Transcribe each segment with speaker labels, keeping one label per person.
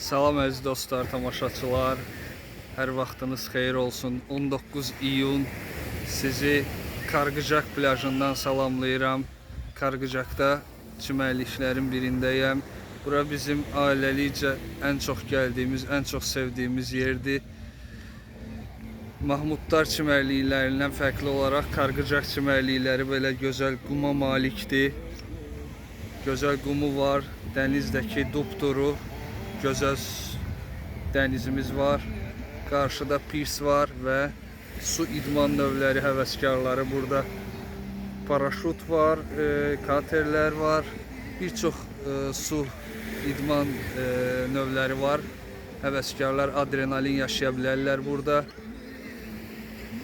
Speaker 1: Salam əziz dostlar, tamaşaçılar. Hər vaxtınız xeyir olsun. 19 iyun sizi Kargıcak plajından salamlayıram. Kargıcakda çimərliklərin birindəyəm. Bura bizim ailəlicə ən çox gəldiyimiz, ən çox sevdiyimiz yerdir. Mahmudlar çimərliklərindən fərqli olaraq Kargıcak çimərlikləri belə gözəl quma malikdir. Gözəl qumu var, dənizdəki dupduru, gözəl s- dənizimiz var. Qarşıda pirs var və su idman növləri həvəskarları burada. Paraşut var, e, katerlər var, bir çox e, su idman e, növləri var. Həvəskarlar adrenalin yaşaya bilərlər burada.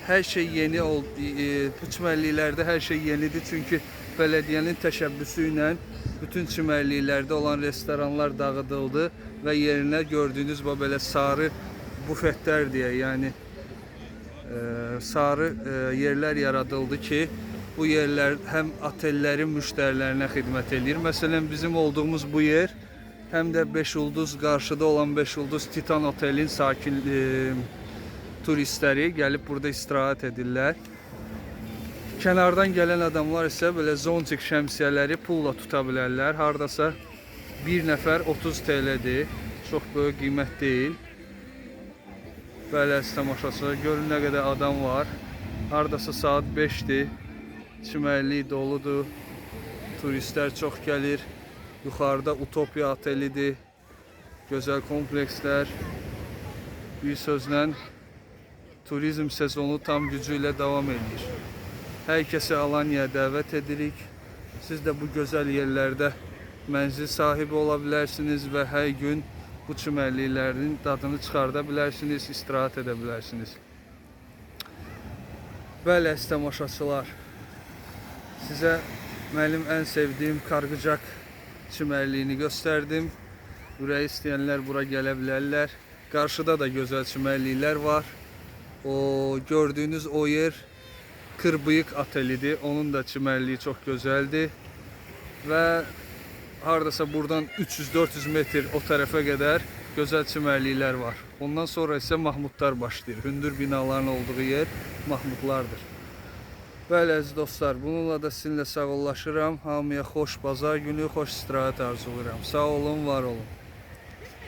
Speaker 1: Hər şey yeni ol e, bu çimərliklərdə hər şey yenidir çünki bələdiyyənin təşəbbüsü ilə bütün çimərliklərdə olan restoranlar dağıdıldı və yerinə gördüyünüz bu belə sarı bufetlər deyə, yəni e, sarı e, yerlər yaradıldı ki, bu yerlər həm otellərin müştərilərinə xidmət eləyir. Məsələn, bizim olduğumuz bu yer həm də 5 ulduz qarşıda olan 5 ulduz Titan otelin sakin e, turistləri gəlib burada istirahət edirlər. Kənardan gələn adamlar isə belə zontik şəmsiyələri pulla tuta bilərlər. Hardasa bir nəfər 30 TL-dir. Çox böyük qiymət deyil. Bəli, əziz tamaşaçılar, görün nə qədər adam var. Hardasa saat 5-dir. Çimərlik doludur. Turistlər çox gəlir. Yuxarıda Utopiya otelidir. Gözəl komplekslər. Bir sözlə turizm sezonu tam gücü ilə davam edir. Hər kəsi Alanyaya dəvət edirik. Siz də bu gözəl yerlərdə mənzil sahibi ola bilərsiniz və hər gün bu çimərliklərin dadını çıxarda bilərsiniz, istirahət edə bilərsiniz. Bəli, əziz tamaşaçılar, sizə mənim ən sevdiyim Kargıcak çimərliyini göstərdim. Ürəyi istəyənlər bura gələ bilərlər. Qarşıda da gözəl çimərliklər var. O gördüyünüz o yer Kırbıyık otelidir. Onun da çimərliyi çox gözəldir. Və hardasa buradan 300-400 metr o tərəfə qədər gözəl çimərliklər var. Ondan sonra isə Mahmudlar başlayır. Hündür binaların olduğu yer Mahmudlardır. Bəli əziz dostlar, bununla da sizinlə sağollaşıram. Hamıya xoş bazar günü, xoş istirahət arzulayıram. Sağ olun, var olun.